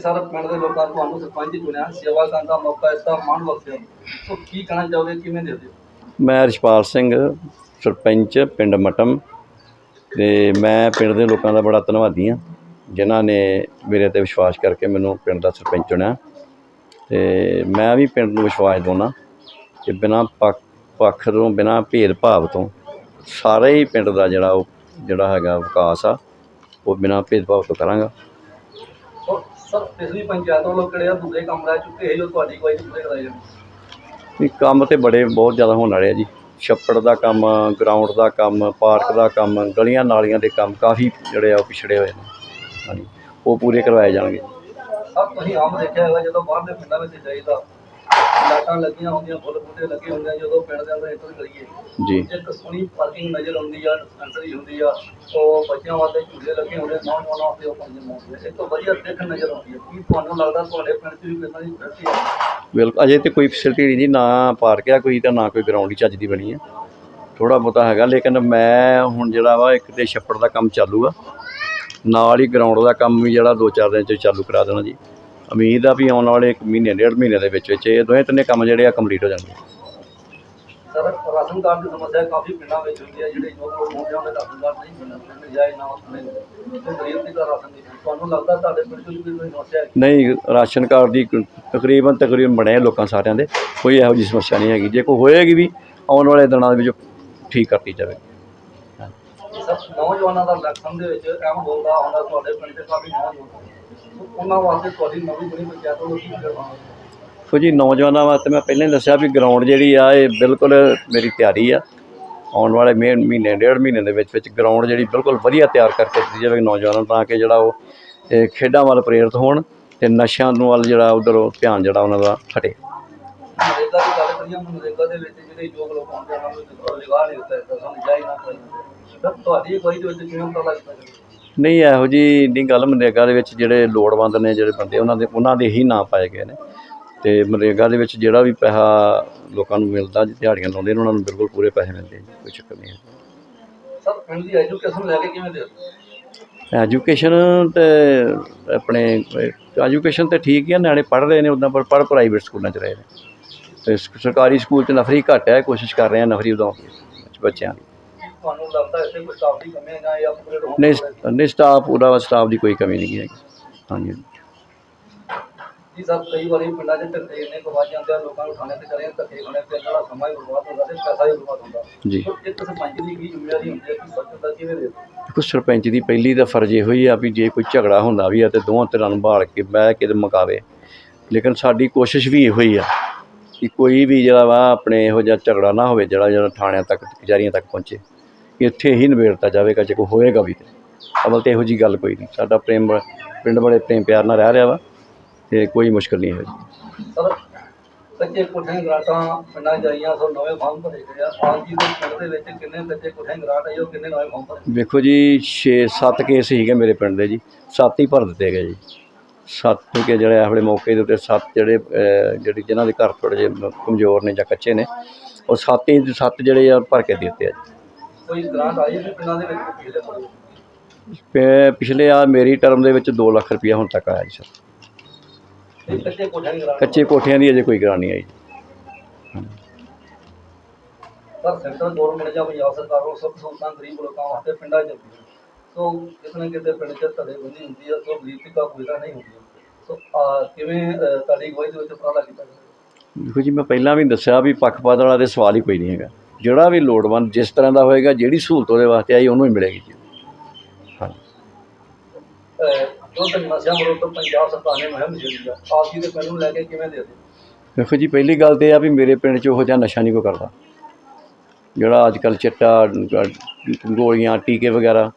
Sir ਪਿੰਡ ਦੇ ਲੋਕਾਂ ਤੁਹਾਨੂੰ ਸਰਪੰਚ ਚੁਣਿਆ, ਸੇਵਾ ਕਰਨ ਦਾ ਮੌਕਾ ਦਿੱਤਾ, ਮਾਣ ਬਖਸ਼ਿਆ। ਸੋ ਕੀ ਕਹਿਣਾ ਚਾਹੋਗੇ, ਕਿਵੇਂ ਦੇ ਦਿਓ ਮੈਂ ਰਿਸ਼ਪਾਲ ਸਿੰਘ, ਸਰਪੰਚ, ਪਿੰਡ ਮਟਮ। ਤੇ ਮੈਂ ਪਿੰਡ ਦੇ ਲੋਕਾਂ ਦਾ ਬੜਾ ਧੰਨਵਾਦੀ ਹਾਂ, ਜਿਨ੍ਹਾਂ ਨੇ ਮੇਰੇ ਤੇ ਵਿਸ਼ਵਾਸ ਕਰਕੇ ਮੈਨੂੰ ਪਿੰਡ ਦਾ ਸਰਪੰਚ ਚੁਣਿਆ। ਤੇ ਮੈਂ ਵੀ ਪਿੰਡ ਨੂੰ ਵਿਸ਼ਵਾਸ ਦਿਵਾਉਣਾ ਕਿ ਬਿਨਾਂ ਪੱਖ ਪੱਖ ਤੋਂ, ਬਿਨਾਂ ਭੇਦਭਾਵ ਤੋਂ ਸਾਰੇ ਹੀ ਪਿੰਡ ਦਾ ਜਿਹੜਾ ਉਹ, ਜਿਹੜਾ ਹੈਗਾ ਵਿਕਾਸ ਆ, ਉਹ ਬਿਨਾਂ ਭੇਦਭਾਵ ਤੋਂ ਕਰਾਂਗਾ। ਸਰ ਪਿਛਲੀ ਪੰਚਾਇਤ ਵੱਲੋਂ ਕਿਹੜੇ ਅਧੂਰੇ ਕੰਮ ਰਹਿ ਚੁੱਕੇ ਹੈ ਜੋ ਤੁਹਾਡੀ ਕੋਈ ਪੂਰੇ ਕਰਾਏ ਜਾਣ ਇਹ ਕੰਮ ਤੇ ਬੜੇ ਬਹੁਤ ਜ਼ਿਆਦਾ ਹੋਣ ਵਾਲੇ ਆ ਜੀ। ਛੱਪੜ ਦਾ ਕੰਮ ਗਰਾਊਂਡ ਦਾ ਕੰਮ ਪਾਰਕ ਦਾ ਕੰਮ ਗਲੀਆਂ ਨਾਲੀਆਂ ਦੇ ਕੰਮ ਕਾਫੀ ਜਿਹੜੇ ਆ ਉਹ ਪਿਛੜੇ ਹੋਏ ਨੇ। ਹਾਂਜੀ ਉਹ ਪੂਰੇ ਕਰਵਾਏ ਜਾਣਗੇ। ਸਭ ਤੁਸੀਂ ਆਮ ਦੇਖਿਆ ਹੋਗਾ ਜਦੋਂ ਬਾਹਰਲੇ ਪਿੰਡਾਂ ਵਿੱਚ ਜਾਈਦਾ ਲਾਟਾਂ ਲੱਗੀਆਂ ਹੁੰਦੀਆਂ ਫੁੱਲ ਬੂਟੇ ਲੱਗੇ ਹੁੰਦੇ ਆ ਜਦੋਂ ਪਿੰਡ ਦੇ ਅੰਦਰ ਇੰਟਰ ਕਰੀਏ। ਜੀ। ਇੱਕ ਸੋਹਣੀ ਪਾਰਕਿੰਗ ਨਜ਼ਰ ਆਉਂਦੀ ਆ ਡਿਸਪੈਂਸਰੀ ਹੁੰਦੀ ਆ ਉਹ ਬੱਚਿਆਂ ਵਾਸਤੇ ਝੂਲੇ ਲੱਗੇ ਹੁੰਦੇ ਨੌਜਵਾਨਾਂ ਵਾਸਤੇ ਉਹ ਪੰਜ ਮੌਜੂਦ ਇੱਕ ਵਧੀਆ ਦੇਖਣ ਨਜ਼ਰ ਆਉਂਦੀ ਹੈ ਕੀ ਤੁਹਾਨੂੰ ਲੱਗਦਾ ਤੁਹਾਡੇ ਪਿੰਡ 'ਚ ਵੀ ਕਿੰਨਾ ਦੀ ਫੈਸਿਲਿਟੀ ਹੈ ਬਿਲਕੁਲ ਅਜੇ ਤੇ ਕੋਈ ਫੈਸਿਲਿਟੀ ਨਹੀਂ ਜੀ ਨਾ ਪਾਰਕ ਆ ਕੋਈ ਤਾਂ ਨਾ ਕੋਈ ਗਰਾਊਂਡ ਹੀ ਚੱਜ ਦੀ ਬਣੀ ਹੈ ਥੋੜਾ ਬਹੁਤਾ ਹੈਗਾ ਲੇਕਿਨ ਮੈਂ ਹੁਣ ਜਿਹੜਾ ਵਾ ਇੱਕ ਤੇ ਛੱਪੜ ਦਾ ਕੰਮ ਚਾਲੂ ਆ। ਨਾਲ ਹੀ ਗਰਾਊਂਡ ਦਾ ਕੰਮ ਵੀ ਜਿਹੜਾ ਦੋ ਚਾਰ ਦਿਨ ਚ ਚਾਲੂ ਕਰਾ ਦੇਣਾ ਜੀ। ਉਮੀਦ ਆ ਵੀ ਆਉਣ ਵਾਲੇ ਇੱਕ ਮਹੀਨੇ ਡੇਢ ਮਹੀਨੇ ਦੇ ਵਿੱਚ ਵਿੱਚ ਇਹ ਦੋਵੇਂ ਤਿੰਨੇ ਕੰਮ ਜਿਹੜੇ ਆ ਕੰਪਲੀਟ ਹੋ ਜਾਣਗੇ। ਸਰ ਰਾਸ਼ਨ ਕਾਰਡ ਦੀ ਸਮੱਸਿਆ ਕਾਫੀ ਪਿੰਡਾਂ ਵਿੱਚ ਹੁੰਦੀ ਹੈ ਜਿਹੜੇ ਜੋ ਲੋਕ ਹੁੰਦੇ ਆ ਉਹਦੇ ਰਾਸ਼ਨ ਕਾਰਡ ਨਹੀਂ ਮਿਲਦਾ ਜਾਇ ਨਾ ਉਸਨੇ ਤੇ ਗਰੀਬ ਦੀ ਤਾਂ ਰਾਸ਼ਨ ਨਹੀਂ ਤੁਹਾਨੂੰ ਲੱਗਦਾ ਤੁਹਾਡੇ ਪਿੰਡ 'ਚ ਵੀ ਕੋਈ ਸਮੱਸਿਆ ਹੈ ਨਹੀਂ ਰਾਸ਼ਨ ਕਾਰਡ ਦੀ ਤਕਰੀਬਨ ਤਕਰੀਬਨ ਬਣੇ ਲੋਕਾਂ ਸਾਰਿਆਂ ਦੇ। ਕੋਈ ਇਹੋ ਜਿਹੀ ਸਮੱਸਿਆ ਨਹੀਂ ਹੈਗੀ। ਜੇ ਕੋਈ ਹੋਏਗੀ ਵੀ ਆਉਣ ਵਾਲੇ ਦਿਨਾਂ ਦੇ ਵਿੱਚ ਠੀਕ ਕਰਤੀ ਜਾਵੇ। ਨੌਜਵਾਨਾਂ ਦਾ ਇਲੈਕਸ਼ਨ ਦੇ ਵਿੱਚ ਅਹਿਮ ਹੋਗਾ ਹੁੰਦਾ ਤੁਹਾਡੇ ਪਿੰਡ 'ਚ ਕਾਫੀ ਨੌਜਵਾਨ। ਉਹਨਾਂ ਵਾਸਤੇ ਤੁਹਾਡੀ ਨਵੀਂ ਬਣੀ ਪੰਚਾਇਤ ਵੱਲੋਂ ਕੀ ਕਰਵਾਉਣਾ ਸੋ ਜੀ ਨੌਜਵਾਨਾਂ ਵਾਸਤੇ ਮੈਂ ਪਹਿਲਾਂ ਹੀ ਦੱਸਿਆ ਵੀ ਗਰਾਊਂਡ ਜਿਹੜੀ ਆ ਇਹ ਬਿਲਕੁਲ ਮੇਰੀ ਤਿਆਰੀ ਆ। ਆਉਣ ਵਾਲੇ ਮਹੀਨੇ ਮਹੀਨੇ ਡੇਢ ਮਹੀਨੇ ਦੇ ਵਿੱਚ ਵਿੱਚ ਗਰਾਊਂਡ ਜਿਹੜੀ ਬਿਲਕੁਲ ਵਧੀਆ ਤਿਆਰ ਕਰਕੇ ਦਿੱਤੀ ਜਾਵੇ ਨੌਜਵਾਨਾਂ ਨੂੰ ਤਾਂ ਕਿ ਜਿਹੜਾ ਉਹ ਖੇਡਾਂ ਵੱਲ ਪ੍ਰੇਰਿਤ ਹੋਣ ਤੇ ਨਸ਼ਿਆਂ ਨੂੰ ਵੱਲ ਜਿਹੜਾ ਉਧਰ ਧਿਆਨ ਜਿਹੜਾ ਉਹਨਾਂ ਦਾ ਹਟੇ। ਨਰੇਗਾ ਦੀ ਗੱਲ ਕਰੀਏ ਨਰੇਗਾ ਦੇ ਵਿੱਚ ਜਿਹੜੇ ਯੋਗ ਲੋਕ ਹੁੰਦੇ ਆ ਉਹਨਾਂ ਨੂੰ ਲਿਗਾ ਨਹੀਂ ਦਿੱਤਾ ਜਾਂਦਾ ਸਾਨੂੰ ਜਾਈ ਨਾ ਕੋਈ ਸਰ ਤੁਹਾਡੀ ਕੋਈ ਦੇ ਵਿੱਚ ਕਿਵੇਂ ਪਤਾ ਲੱਗਦਾ? ਹੈ ਨਹੀਂ ਇਹੋ ਜੀ ਨਹੀਂ ਗੱਲ ਮਨਰੇਗਾ ਦੇ ਵਿੱਚ ਜਿਹੜੇ ਲੋੜਵੰਦ ਨੇ ਜਿਹੜੇ ਬੰਦੇ ਉਹਨਾਂ ਦੇ ਉਹਨਾਂ ਦੇ ਹੀ ਨਾਂ ਪਾਏ ਗਏ ਨੇ। ਤੇ ਮਨਰੇਗਾ ਦੇ ਵਿੱਚ ਜਿਹੜਾ ਵੀ ਪੈਸਾ ਲੋਕਾਂ ਨੂੰ ਮਿਲਦਾ ਦਿਹਾੜੀਆਂ ਲਾਉਂਦੇ ਨੇ ਉਹਨਾਂ ਨੂੰ ਬਿਲਕੁਲ ਪੂਰੇ ਪੈਸੇ ਮਿਲਦੇ ਜੀ ਕੋਈ ਚੱਕਰ ਨਹੀਂ ਹੈ ਸਰ ਪਿੰਡ ਦੀ ਐਜੂਕੇਸ਼ਨ ਲੈ ਕੇ ਕਿਵੇਂ ਦੇ ਐਜੂਕੇਸ਼ਨ ਤੇ ਆਪਣੇ ਐਜੂਕੇਸ਼ਨ ਤੇ ਠੀਕ ਹੀ ਆ ਨਿਆਣੇ ਪੜ੍ਹ ਰਹੇ ਨੇ ਉਦਾਂ ਪਰ ਪੜ੍ਹ ਪ੍ਰਾਈਵੇਟ ਸਕੂਲਾਂ 'ਚ ਰਹੇ ਨੇ। ਤੇ ਸਰਕਾਰੀ ਸਕੂਲ 'ਚ ਨਫਰੀ ਘੱਟ ਹੈ ਕੋਸ਼ਿਸ਼ ਕਰ ਰਹੇ ਆ ਨਫਰੀ ਵਧਾਉਣ ਦੀ ਬੱਚਿਆਂ ਦੀ। ਤੁਹਾਨੂੰ ਲੱਗਦਾ ਇੱਥੇ ਕੋਈ ਸਟਾਫ ਦੀ ਕਮੀ ਹੈ ਜਾਂ ਇਹ ਅਪਗ੍ਰੇਡ ਹੋਣ ਨਹੀਂ ਨਹੀਂ ਸਟਾਫ ਪੂਰਾ ਸਟਾਫ ਦੀ ਕੋਈ ਕਮੀ ਨਹੀਂ ਹੈਗੀ। ਹਾਂਜੀ। ਜੀ ਸਰ ਕਈ ਵਾਰੀ ਪਿੰਡਾਂ 'ਚ ਧੱਕੇ ਇੰਨੇ ਕੁ ਵੱਜ ਜਾਂਦੇ ਆ ਲੋਕਾਂ ਨੂੰ ਥਾਣੇ ਤੇ ਕਰੇ ਧੱਕੇ ਖਾਣੇ ਤੇ ਜਿਹੜਾ ਸਮਾਂ ਹੀ ਬਰਬਾਦ ਹੁੰਦਾ ਤੇ ਪੈਸਾ ਹੀ ਬਰਬਾਦ ਹੁੰਦਾ। ਜੀ। ਇੱਕ ਸਰਪੰਚ ਦੀ ਕੀ ਜ਼ਿੰਮੇਵਾਰੀ ਹੁੰਦੀ ਹੈ ਕਿ ਸੱਚ ਦਾ ਕਿਵੇਂ ਦੇ ਦੇਖੋ ਸਰਪੰਚ ਦੀ ਪਹਿਲੀ ਦਾ ਫਰਜ਼ ਇਹੋ ਹੀ ਆ ਵੀ ਜੇ ਕੋਈ ਝਗੜਾ ਹੁੰਦਾ ਵੀ ਆ ਤੇ ਦੋਵਾਂ ਧਿਰਾਂ ਨੂੰ ਭਾਲ ਕੇ ਬਹਿ ਕੇ ਤੇ ਮੁਕਾਵੇ। ਲੇਕਿਨ ਸਾਡੀ ਕੋਸ਼ਿਸ਼ ਵੀ ਇਹੋ ਹੀ ਆ ਕਿ ਕੋਈ ਵੀ ਜਿਹੜਾ ਵਾ ਆਪਣੇ ਇਹੋ ਜਿਹਾ ਝਗੜਾ ਨਾ ਹੋਵੇ ਜਿਹੜਾ ਜਿਹੜਾ ਥਾਣਿਆਂ ਤੱਕ ਕਚਹਿਰੀਆਂ ਤੱਕ ਪਹੁੰਚੇ। ਇੱਥੇ ਹੀ ਨਿਬੇੜਤਾ ਜਾਵੇਗਾ ਜੇ ਕੋਈ ਹੋਏਗਾ ਵੀ। ਤੇ ਅਮਲ ਤੇ ਇਹੋ ਜੀ ਗੱਲ ਕੋਈ ਨਹੀਂ। ਸਾਡਾ ਪ੍ਰੇਮ ਪਿੰਡ ਬੜੇ ਪ੍ਰੇਮ ਪਿਆਰ ਨਾਲ ਰਹਿ ਰਿਹਾ ਵਾ ਤੇ ਕੋਈ ਮੁਸ਼ਕਲ ਨਹੀਂ ਜੀ ਸਰ ਕੱਚੇ ਕੋਠੇ ਗਰਾਟਾਂ ਪਿੰਡਾਂ 'ਚ ਜਾਈਆਂ ਸੋ ਨਵੇਂ ਫਾਰਮ ਭਰੇ ਗਏ ਆ। ਆਪ ਜੀ ਦੇ ਪਿੰਡ ਦੇ ਵਿੱਚ ਕਿੰਨੇ ਕੱਚੇ ਕੋਠੇ ਗਰਾਟ ਆਏ ਉਹ ਕਿੰਨੇ ਨਵੇਂ ਫਾਰਮ ਭਰੇ? ਵੇਖੋ ਜੀ 6 7 ਕੇਸ ਸੀਗੇ ਮੇਰੇ ਪਿੰਡ ਦੇ ਜੀ। 7 ਹੀ ਭਰ ਦਿੱਤੇ ਗਏ ਜੀ। 7 ਕੇ ਜਿਹੜੇ ਆਪਣੇ ਮੌਕੇ ਦੇ ਉੱਤੇ 7 ਜਿਹੜੇ ਜਿਹੜੀ ਜਿਨ੍ਹਾਂ ਦੇ ਘਰ ਥੋੜੇ ਜਿਹੇ ਕਮਜ਼ੋਰ ਨੇ ਜਾਂ ਕੱਚੇ ਨੇ ਉਹ 7 ਹੀ 7 ਜਿਹੜੇ ਆ ਭਰ ਕੇ ਦਿੱਤੇ ਆ ਜੀ। ਕੋਈ ਗ੍ਰਾਂਟ ਆਈ ਵੀ ਪਿੰਡਾਂ ਦੇ ਵਿੱਚ ਪਿਛਲੇ ਆ ਮੇਰੀ ਟਰਮ ਦੇ ਵਿੱਚ 2 ਲੱਖ ਰੁਪਇਆ ਹੁਣ ਤੱਕ ਆਇਆ ਜੀ ਸਰ। ਕੱਚੇ ਕੋਠੇ ਗਰਾਟ ਕੱਚੇ ਕੋਠਿਆਂ ਦੀ ਅਜੇ ਕੋਈ ਗਰਾਨੀ ਆਈ ਸਰ ਸੈਂਟਰ ਗਵਰਨਮੈਂਟ ਜਾਂ ਪੰਜਾਬ ਸਰਕਾਰ ਵੱਲੋਂ ਸਭ ਸਹੂਲਤਾਂ ਗਰੀਬ ਲੋਕਾਂ ਵਾਸਤੇ ਪਿੰਡਾਂ 'ਚ ਜਾਂਦੀਆਂ ਸੋ ਕਿਤੇ ਪਿੰਡ 'ਚ ਧੜੇਬੰਦੀ ਹੁੰਦੀ ਹੈ ਸੋ ਗਰੀਬ ਦੀ ਕੋਈ ਕੋਈ ਨਹੀਂ ਹੁੰਦੀ। ਸੋ ਆਹ, ਕਿਵੇਂ ਅਹ, ਤੁਹਾਡੀ ਅਗਵਾਈ ਦੇ ਵਿੱਚ ਉਪਰਾਲਾ ਕੀਤਾ ਜਾਵੇ ਦੇਖੋ ਜੀ ਮੈਂ ਪਹਿਲਾਂ ਵੀ ਦੱਸਿਆ ਵੀ ਪੱਖਪਾਤ ਵਾਲਾ ਤੇ ਸਵਾਲ ਹੀ ਕੋਈ ਨਹੀਂ ਹੈਗਾ। ਜਿਹੜਾ ਵੀ ਲੋੜਵੰਦ ਜਿਸ ਤਰ੍ਹਾਂ ਦਾ ਹੋਏਗਾ ਜਿਹੜੀ ਸਹੂਲਤ ਉਹਦੇ ਵਾਸਤੇ ਆਈ ਉਹਨੂੰ ਹੀ ਮਿਲੇਗੀ ਜੀ। ਜੋ ਤਾਂ ਨਸ਼ਿਆਂ ਵਿਰੁੱਧ ਪੰਜਾਬ ਸਰਕਾਰ ਨੇ ਮੁਹਿੰਮ ਛੇੜੀ ਆ। ਆਪ ਜੀ ਦੇ ਪਿੰਡ ਨੂੰ ਲੈ ਕੇ ਕਿਵੇਂ ਦੇ ਦੇਖੋ ਜੀ ਪਹਿਲੀ ਗੱਲ ਤੇ ਇਹ ਆ ਵੀ ਮੇਰੇ ਪਿੰਡ 'ਚ ਉਹੋ ਜਿਹਾ ਨਸ਼ਾ ਨਹੀਂ ਕੋਈ ਕਰਦਾ। ਜਿਹੜਾ ਅੱਜ ਕੱਲ੍ਹ ਚਿੱਟਾ ਗੋਲੀਆਂ ਟੀਕੇ ਵਗੈਰਾ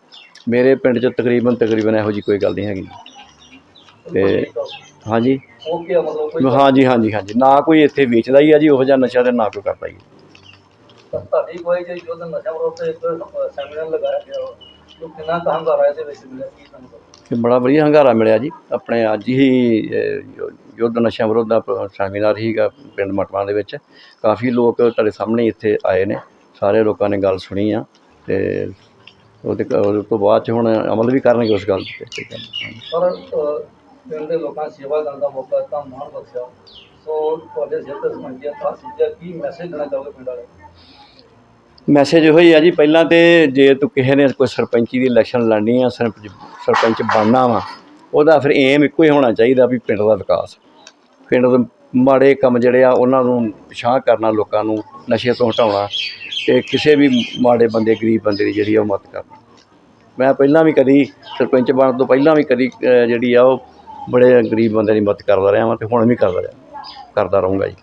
ਮੇਰੇ ਪਿੰਡ 'ਚ ਤਕਰੀਬਨ ਤਕਰੀਬਨ ਇਹੋ ਜੀ ਕੋਈ ਗੱਲ ਨਹੀਂ ਹੈਗੀ। ਤੇ ਹਾਂਜੀ। ਓਕੇ ਆ ਮਤਲਬ ਕੋਈ ਹਾਂਜੀ ਹਾਂਜੀ ਹਾਂਜੀ। ਨਾ ਕੋਈ ਇੱਥੇ ਵੇਚਦਾ ਹੀ ਆ ਜੀ ਉਹੋ ਜਿਹਾ ਨਸ਼ਾ ਤੇ ਨਾ ਕੋਈ ਕਰਦਾ ਹੀ ਤੁਹਾਡੀ ਕੋਈ ਜੇ ਜੋ ਤਾਂ ਨਸ਼ਾ ਵਿਰੁੱਧ ਇੱਕ ਸੈਮੀਨਾਰ ਲਗਾਇਆ ਗਿਆ ਵਾ, ਜੋ ਕਿੰਨਾ ਕੁ ਹੰਗਾਰਾ ਇਹਦੇ ਵਿੱਚ ਮਿਲਿਆ ਕੀ ਤੁਹਾਨੂੰ ਪਤਾ? ਤੇ ਬੜਾ ਵਧੀਆ ਹੰਗਾਰਾ ਮਿਲਿਆ ਜੀ। ਆਪਣੇ ਅੱਜ ਹੀ ਯੁੱਧ ਨਸ਼ਿਆਂ ਵਿਰੁੱਧ ਦਾ ਸੈਮੀਨਾਰ ਹੀਗਾ ਪਿੰਡ ਮਟਵਾ ਦੇ ਵਿੱਚ। ਕਾਫੀ ਲੋਕ ਤੁਹਾਡੇ ਸਾਹਮਣੇ ਇੱਥੇ ਆਏ ਨੇ। ਸਾਰੇ ਲੋਕਾਂ ਨੇ ਗੱਲ ਸੁਣੀ ਆ ਤੇ ਉਹਦੇ ਤੋਂ ਬਾਅਦ ਚ ਹੁਣ ਅਮਲ ਵੀ ਕਰਨਗੇ ਉਸ ਗੱਲ ਤੇ। ਪਰ ਪਿੰਡ ਦੇ ਲੋਕਾਂ ਸੇਵਾ ਕਰਨ ਦਾ ਮੌਕਾ ਦਿੱਤਾ ਮਾਣ ਬਖਸ਼ਿਆ। ਸੋ ਤੁਹਾਡੇ ਸਿਰ ਤੇ ਸਮਝਿਆ ਤਾਂ ਸਿੱਧਾ ਕੀ ਮੈਸੇਜ ਦੇਣਾ ਚਾਹੋਗੇ ਪਿੰਡ ਵਾਲੇ ਮੈਸੇਜ ਇਹੋ ਹੀ ਆ ਜੀ, ਪਹਿਲਾਂ ਤੇ ਜੇ ਤੂੰ ਕਿਸੇ ਨੇ ਕੋਈ ਸਰਪੰਚੀ ਦੀ ਇਲੈਕਸ਼ਨ ਲੜਨੀ ਆ, ਸਰਪੰਚ ਸਰਪੰਚ ਬਣਨਾ ਵਾ, ਉਹਦਾ ਫਿਰ ਏਮ ਇੱਕੋ ਹੀ ਹੋਣਾ ਚਾਹੀਦਾ ਵੀ ਪਿੰਡ ਦਾ ਵਿਕਾਸ। ਪਿੰਡ ਦੇ ਮਾੜੇ ਕੰਮ ਜਿਹੜੇ ਆ, ਉਹਨਾਂ ਨੂੰ ਪਛਾਣ ਕਰਨਾ, ਲੋਕਾਂ ਨੂੰ ਨਸ਼ੇ ਤੋਂ ਹਟਾਉਣਾ ਤੇ ਕਿਸੇ ਵੀ ਮਾੜੇ ਬੰਦੇ, ਗਰੀਬ ਬੰਦੇ ਦੀ ਜਿਹੜੀ ਆ ਉਹ ਮਦਦ ਕਰਨਾ। ਮੈਂ ਪਹਿਲਾਂ ਵੀ ਕਦੀ ਸਰਪੰਚ ਬਣਨ ਤੋਂ ਪਹਿਲਾਂ ਵੀ ਕਦੀ ਜਿਹੜੀ ਆ ਉਹ ਬੜੇ ਗਰੀਬ ਬੰਦੇ ਦੀ ਮਦਦ ਕਰਦਾ ਰਿਹਾ ਵਾਂ ਤੇ ਹੁਣ ਵੀ ਕਰਦਾ ਰਿਹਾ, ਕਰਦਾ ਰਹੂੰਗਾ ਜੀ।